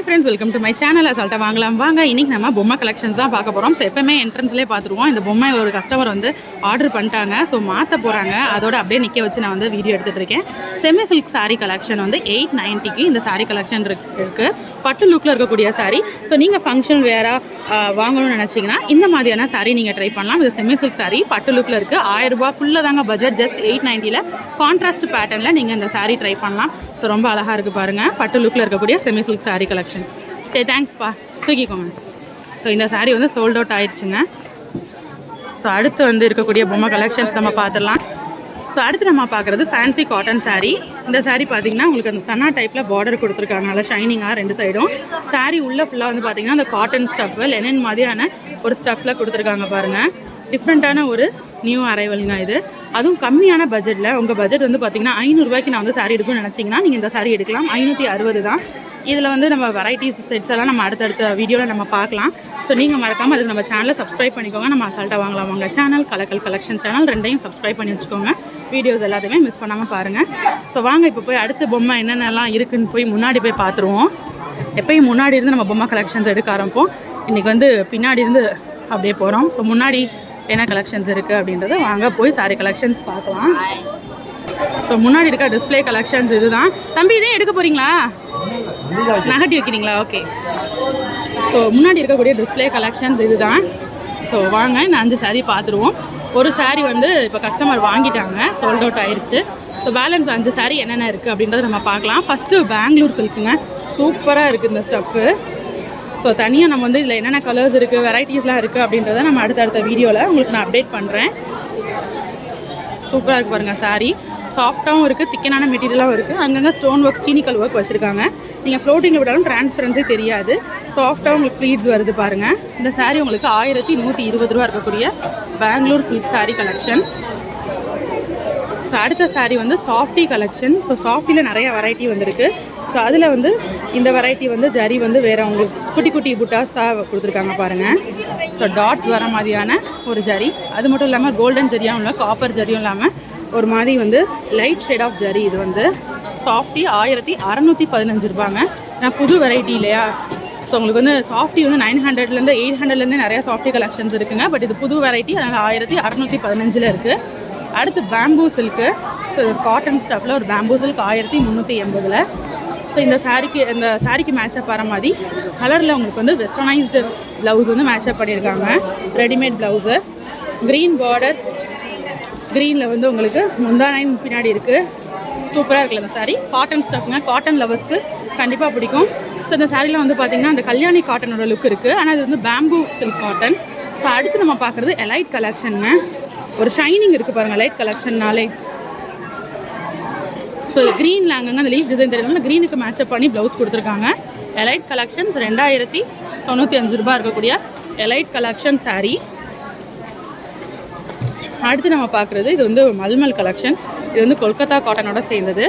Hi friends welcome to my channel அசால்ட்டா வாங்கலாம். வாங்க இன்னைக்கு நம்ம பொம்மை கலெக்ஷன்ஸ் தான் பார்க்க போகிறோம் ஸோ எப்பவுமே என்ட்ரன்ஸ்லேயே பார்த்துருவோம். இந்த பொம்மை ஒரு கஸ்டமர் வந்து ஆர்டர் பண்ணிட்டாங்க. ஸோ மாற்ற போகிறாங்க அதோட அப்படியே நிற்க வச்சு நான் வந்து வீடியோ எடுத்துகிட்டு இருக்கேன். செமி சில்க் சாரீ கலெக்ஷன் வந்து எயிட் நைன்ட்டிக்கு இந்த சாரீ கலெக்ஷன் இருக்குது பட்டு லுக்கில் இருக்கக்கூடிய சாரீ ஸோ நீங்கள் ஃபங்க்ஷன் வேறாக வாங்கணும்னு நினச்சிங்கன்னா இந்த மாதிரியான சாரீ நீங்கள் ட்ரை பண்ணலாம். இது செமி சில்க் சாரீ பட்டு லுக்கில் இருக்குது ஆயிரம் ஃபுல்லாக தாங்க பட்ஜெட் ஜஸ்ட் எயிட் நைன்ட்டியில் கான்ட்ராஸ்ட் பேட்டர்னில் நீங்கள் இந்த சாரீ ட்ரை பண்ணலாம். ஸோ ரொம்ப அழகாக இருக்குது பாருங்கள் பட்டு லுக்கில் இருக்கக்கூடிய செமி சில்க் சாரீ கலெக்ஷன் சரி தேங்க்ஸ்ப்பா தூக்கிக்கோங்க. ஸோ இந்த சாரீ வந்து சோல்ட் அவுட் ஆயிடுச்சுங்க. ஸோ அடுத்து வந்து இருக்கக்கூடிய பொம்மை கலெக்ஷன்ஸ் நம்ம பார்த்துடலாம். ஸோ அடுத்து நம்ம பார்க்குறது ஃபேன்சி காட்டன் சாரீ இந்த சாரீ பார்த்தீங்கன்னா உங்களுக்கு அந்த சன்னா டைப்பில் பார்டர் கொடுத்துருக்காங்க நல்லா ஷைனிங்காக ரெண்டு சைடும் சாரீ உள்ள ஃபுல்லாக வந்து பார்த்தீங்கன்னா அந்த காட்டன் ஸ்டஃப் லெனின் மாதிரியான ஒரு ஸ்டஃப்பில் கொடுத்துருக்காங்க பாருங்கள் டிஃப்ரெண்ட்டான ஒரு நியூ அரைவல்ங்க இது. அதுவும் கம்மியான பட்ஜெட்டில் உங்கள் பட்ஜெட் வந்து பார்த்தீங்கன்னா ஐநூறுரூவாய்க்கு நான் வந்து saree எடுக்கணும்னு நினச்சிங்கன்னா நீங்கள் இந்த சாரீ எடுக்கலாம். ஐநூற்றி அறுபது தான். இதில் வந்து நம்ம வெரைட்டிஸ் செட்ஸ் எல்லாம் நம்ம அடுத்தடுத்த வீடியோவில் நம்ம பார்க்கலாம். ஸோ நீங்கள் மறக்காமல் அதுக்கு நம்ம சேனலை சப்ஸ்கிரைப் பண்ணிக்கோங்க. நம்ம அசால்ட்டாக வாங்கலாம். வாங்க சேனல் கலக்கல் கலெக்ஷன் சேனல் ரெண்டையும் சப்ஸ்கிரைப் பண்ணி வச்சுக்கோங்க. வீடியோஸ் எல்லாத்தையுமே மிஸ் பண்ணாமல் பாருங்கள் ஸோ வாங்க இப்போ போய் அடுத்த பொம்மை என்னென்னலாம் இருக்குதுன்னு போய் முன்னாடி போய் பார்த்துருவோம் எப்பயும் முன்னாடி இருந்து நம்ம பொம்மை கலெக்ஷன்ஸ் எடுக்க ஆரம்பிப்போம். இன்றைக்கி வந்து பின்னாடி இருந்து அப்படியே போகிறோம் ஸோ முன்னாடி என்ன கலெக்ஷன்ஸ் இருக்குது அப்படின்றத வாங்க போய் சாரி கலெக்ஷன்ஸ் பார்க்கலாம். ஸோ முன்னாடி இருக்க டிஸ்ப்ளே கலெக்ஷன்ஸ் இதுதான். தம்பி இதே எடுக்க போகிறீங்களா நகட்டி வைக்கிறீங்களா? ஓகே ஸோ முன்னாடி இருக்கக்கூடிய டிஸ்பிளே கலெக்ஷன்ஸ் இதுதான். ஸோ வாங்க இந்த அஞ்சு saree பார்த்துருவோம். ஒரு saree வந்து இப்போ கஸ்டமர் வாங்கிட்டாங்க. சோல்ட் அவுட் ஆயிடுச்சு ஸோ பேலன்ஸ் அஞ்சு saree என்னென்ன இருக்குது அப்படின்றத நம்ம பார்க்கலாம். ஃபஸ்ட்டு பெங்களூர் சில்க்குங்க சூப்பராக இருக்குது இந்த ஸ்டஃப்பு ஸோ தனியாக நம்ம வந்து இதில் என்னென்ன கலர்ஸ் இருக்குது வெரைட்டிஸ்லாம் இருக்குது அப்படின்றத நம்ம அடுத்தடுத்த வீடியோவில் உங்களுக்கு நான் அப்டேட் பண்ணுறேன் சூப்பராக இருக்குது பாருங்கள் saree. சாஃப்ட்டாகவும் இருக்குது திக்கனான மெட்டீரியலாகவும் இருக்குது அங்கங்கே ஸ்டோன் ஒர்க் சீனிக்கல் ஒர்க் வச்சுருக்காங்க. நீங்கள் ஃப்ளோட்டிங்கில் விட்டாலும் டிரான்ஸ்பரன்ஸே தெரியாது. சாஃப்ட்டாக உங்களுக்கு ப்ளீட்ஸ் வருது பாருங்கள் இந்த சாரீ உங்களுக்கு ஆயிரத்தி நூற்றி இருபது ரூபா இருக்கக்கூடிய Bangalore silk saree collection so அடுத்த சாரீ வந்து சாஃப்டி கலெக்ஷன் ஸோ சாஃப்டியில் நிறைய வெரைட்டி வந்திருக்கு. ஸோ அதில் வந்து இந்த வெரைட்டி வந்து ஜரி வந்து வேறு உங்களுக்கு குட்டி குட்டி புட்டாஸாக கொடுத்துருக்காங்க பாருங்கள் ஸோ டாட்ஸ் வர மாதிரியான ஒரு ஜரி அது மட்டும் இல்லாமல் கோல்டன் ஜரியாகவும் இல்லை காப்பர் ஜரியும் இல்லாமல் ஒரு மாதிரி வந்து லைட் ஷேட் ஆஃப் ஜரி இது வந்து. சாஃப்டி ஆயிரத்தி அறநூற்றி பதினஞ்சு ரூபாங்க. நான் புது வெரைட்டி இல்லையா? ஸோ உங்களுக்கு வந்து சாஃப்டி வந்து நைன் ஹண்ட்ரட்லேருந்து எயிட் ஹண்ட்ரட்லேருந்து நிறையா சாஃப்டி கலெக்ஷன்ஸ் இருக்குங்க. பட் இது புது வெரைட்டி அதனால் ஆயிரத்தி அறநூற்றி பதினஞ்சில் இருக்குது அடுத்து பேம்பூ சில்க்கு ஸோ காட்டன் ஸ்டஃப்பில் ஒரு பேம்பூ சில்க் ஆயிரத்தி முந்நூற்றி எண்பதில். ஸோ இந்த சாரீக்கு இந்த சாரீக்கு மேட்சப் வர மாதிரி கலரில் உங்களுக்கு வந்து வெஸ்டர்னைஸ்டு ப்ளவுஸ் வந்து மேட்சப் பண்ணியிருக்காங்க. ரெடிமேட் ப்ளவுஸு க்ரீன் பார்டர் க்ரீனில் வந்து உங்களுக்கு முந்தானைன் பின்னாடி இருக்குது சூப்பராக இருக்குல்ல இந்த saree. காட்டன் ஸ்டஃப்ங்க காட்டன் லவர்ஸ்க்கு கண்டிப்பாக பிடிக்கும். ஸோ இந்த சாரியில் வந்து பார்த்திங்கன்னா அந்த கல்யாணி காட்டனோட லுக் இருக்குது ஆனால் இது வந்து பேம்பூ சில்க் காட்டன் ஸோ அடுத்து நம்ம பார்க்குறது எலைட் கலெக்ஷனுங்க ஒரு ஷைனிங் இருக்குது பாருங்கள் லைட் கலெக்ஷன்னாலே ஸோ க்ரீனில் அங்கங்கே அந்த லீஃப் டிசைன் தெரியுதுனால க்ரீனுக்கு மேட்சப் பண்ணி ப்ளவுஸ் கொடுத்துருக்காங்க. எலைட் கலெக்ஷன்ஸ் ரெண்டாயிரத்தி தொண்ணூற்றி அஞ்சு ரூபாய் இருக்கக்கூடிய எலைட் கலெக்ஷன் சாரீ அடுத்து நம்ம பார்க்குறது இது வந்து மல்மல் கலெக்ஷன் இது வந்து கொல்கத்தா காட்டனோட சேர்ந்தது.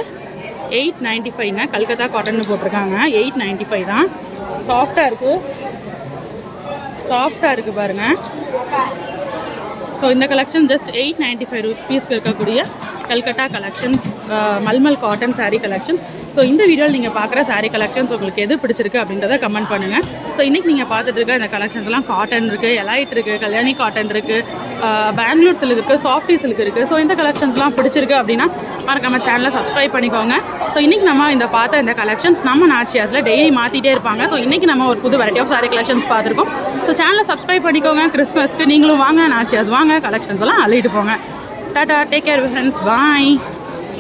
எயிட் நைன்ட்டி ஃபைவ்ங்க கல்கத்தா காட்டன் போட்டிருக்காங்க. எயிட் நைன்ட்டி ஃபைவ் தான் சாஃப்டாக இருக்குது சாஃப்டாக இருக்குது பாருங்கள் ஸோ இந்த collection just eight ninety five ருபீஸ்க்கு இருக்கக்கூடிய Calcutta collections mulmul cotton saree collections so இந்த வீடியோவில் நீங்கள் பார்க்குற சாரீ கலெக்ஷன்ஸ் உங்களுக்கு எது பிடிச்சிருக்கு அப்படின்றத கமெண்ட் பண்ணுங்கள் ஸோ இன்றைக்கி நீங்கள் பார்த்துட்டு இருக்க இந்த கலெக்ஷன்ஸ்லாம் காட்டன் இருக்குது எலைட் இருக்குது கல்யாணி காட்டன் இருக்குது பெங்களூர் சில்க் இருக்குது சாஃப்டி சில்க் இருக்குது ஸோ இந்த கலெக்ஷன்ஸ்லாம் பிடிச்சிருக்கு அப்படின்னா மறக்காம சேனலை சப்ஸ்கிரைப் பண்ணிக்கோங்க. ஸோ இன்றைக்கி நம்ம இந்த பார்த்த இந்த கலெக்ஷன்ஸ் நம்ம நாச்சியாஸில் டெய்லி மாற்றிட்டே இருப்பாங்க. ஸோ இன்றைக்கி நம்ம ஒரு புது வெரைட்டி ஆஃப் சாரீ கலெக்ஷன்ஸ் பார்த்துருக்கோம். ஸோ சேனலை சப்ஸ்கிரைப் பண்ணிக்கோங்க. கிறிஸ்மஸ்க்கு நீங்களும் வாங்க நாச்சியாஸ் வாங்க கலெக்ஷன்ஸ் எல்லாம் அள்ளிட்டு போங்க. Tata take care friends bye